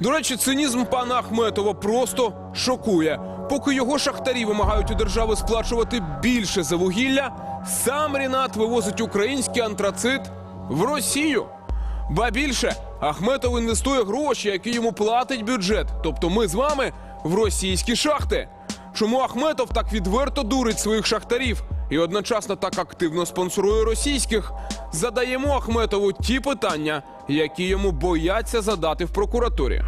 До речі, цинізм пана Ахметова просто шокує. Поки його шахтарі вимагають у держави сплачувати більше за вугілля, сам Рінат вивозить український антрацит в Росію. Ба більше Ахметов інвестує гроші, які йому платить бюджет, тобто ми з вами в російські шахти. Чому Ахметов так відверто дурить своїх шахтарів і одночасно так активно спонсорує російських? Задаємо Ахметову ті питання, які йому бояться задати в прокуратурі.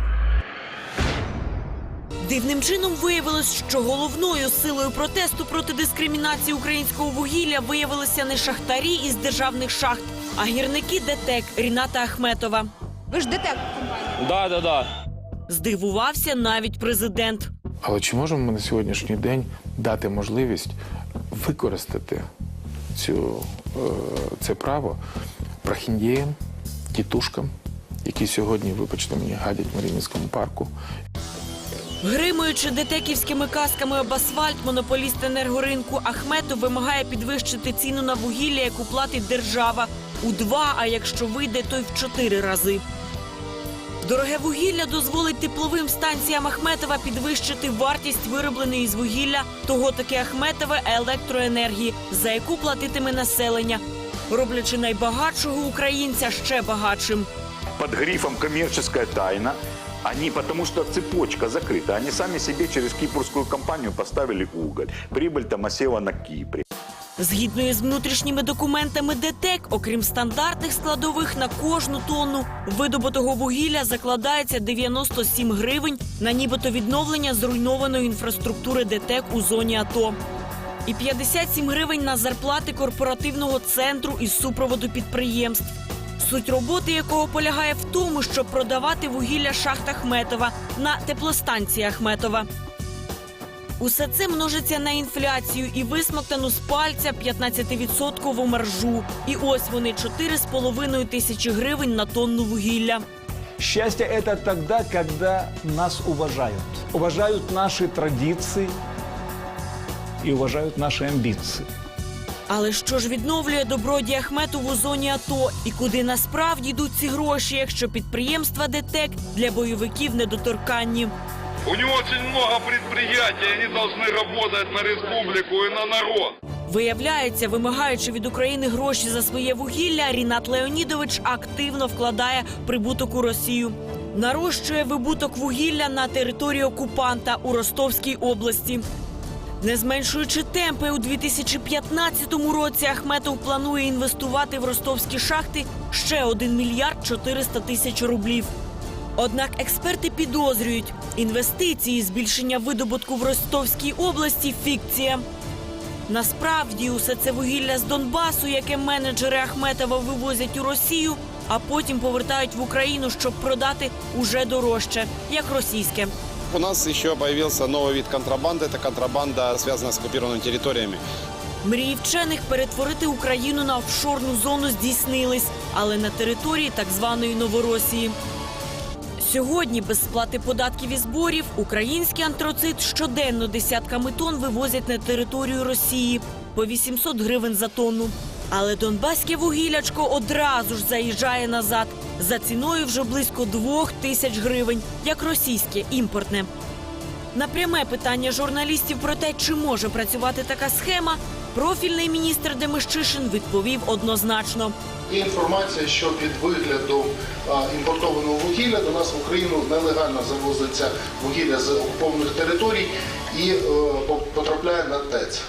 Дивним чином виявилось, що головною силою протесту проти дискримінації українського вугілля виявилися не шахтарі із державних шахт, а гірники ДТЕК Ріната Ахметова. Ви ж ДТЕК компанія. Да, да, да. Здивувався навіть президент. Але чи можемо ми на сьогоднішній день дати можливість використати цю, е, це право прохіндіям, тітушкам, які сьогодні, вибачте мені, гадять в Маріїнському парку, Гримуючи детеківськими касками об асфальт, монополіст енергоринку Ахметов вимагає підвищити ціну на вугілля, яку платить держава у два, а якщо вийде, то й в чотири рази. Дороге вугілля дозволить тепловим станціям Ахметова підвищити вартість виробленої з вугілля того таки Ахметове електроенергії, за яку платитиме населення, роблячи найбагатшого українця ще багатшим. под грифом коммерческая тайна. Они, потому что цепочка закрыта, они сами себе через кипрскую компанию поставили уголь. Прибыль там осела на Кипре. Згідно із внутрішніми документами ДТЕК, окрім стандартних складових, на кожну тонну видобутого вугілля закладається 97 гривень на нібито відновлення зруйнованої інфраструктури ДТЕК у зоні АТО. І 57 гривень на зарплати корпоративного центру із супроводу підприємств. Суть роботи якого полягає в тому, щоб продавати вугілля шахт Ахметова на теплостанції Ахметова. Усе це множиться на інфляцію і висмоктану з пальця 15-відсоткову маржу. І ось вони 4,5 тисячі гривень на тонну вугілля. Счастье – это тогда, когда нас уважают. Уважают наши традиции и уважают наши амбиции. Але що ж відновлює добродій Ахметов у зоні АТО? І куди насправді йдуть ці гроші, якщо підприємства ДТЕК для бойовиків недоторканні? У него очень много предприятий, они должны работать на республику и на народ. Виявляється, вимагаючи від України гроші за своє вугілля, Рінат Леонідович активно вкладає прибуток у Росію. Нарощує вибуток вугілля на території окупанта у Ростовській області. Не зменшуючи темпи, у 2015 році Ахметов планує інвестувати в ростовські шахти ще 1 мільярд 400 тисяч рублів. Однак експерти підозрюють, інвестиції, збільшення видобутку в Ростовській області фікція. Насправді усе це вугілля з Донбасу, яке менеджери Ахметова вивозять у Росію, а потім повертають в Україну, щоб продати уже дорожче, як російське. У нас еще появился новый вид контрабанды. Это контрабанда, связанная с оккупированными территориями. Мрії вчених перетворити Україну на офшорну зону здійснились, але на території так званої Новоросії. Сьогодні без сплати податків і зборів український антрацит щоденно десятками тонн вивозять на територію Росії по 800 гривень за тонну. Але донбаське вугілячко одразу ж заїжджає назад за ціною вже близько двох тисяч гривень, як російське імпортне. На пряме питання журналістів про те, чи може працювати така схема, профільний міністр Демищишин відповів однозначно. Є інформація, що під виглядом імпортованого вугілля до нас в Україну нелегально завозиться вугілля з окупованих територій і е, потрапляє на ТЕЦ.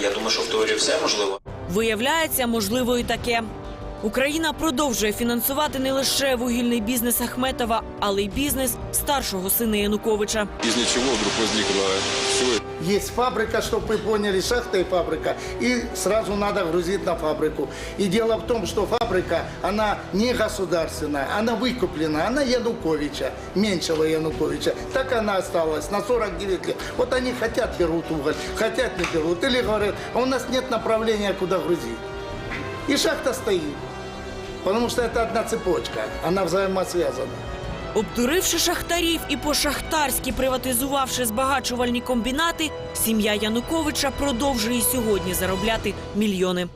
Я думаю, що в теорії все можливо. Виявляється, можливо, і таке. Україна продовжує фінансувати не лише вугільний бізнес Ахметова, але й бізнес старшого сина Януковича. Из ничего вдруг возникло все Есть фабрика, чтобы вы поняли, шахта и фабрика, и сразу надо грузить на фабрику. И дело в том, что фабрика, она не государственная, она выкуплена, она Януковича, меньшего Януковича. Так она осталась на 49 лет. Вот они хотят берут уголь, хотят не берут. Или говорят, а у нас нет направления, куда грузить. И шахта стоит. Потому что это одна цепочка, она взаимосвязана. Обдуривши шахтарів і по-шахтарськи приватизувавши збагачувальні комбінати, сім'я Януковича продовжує сьогодні заробляти мільйони.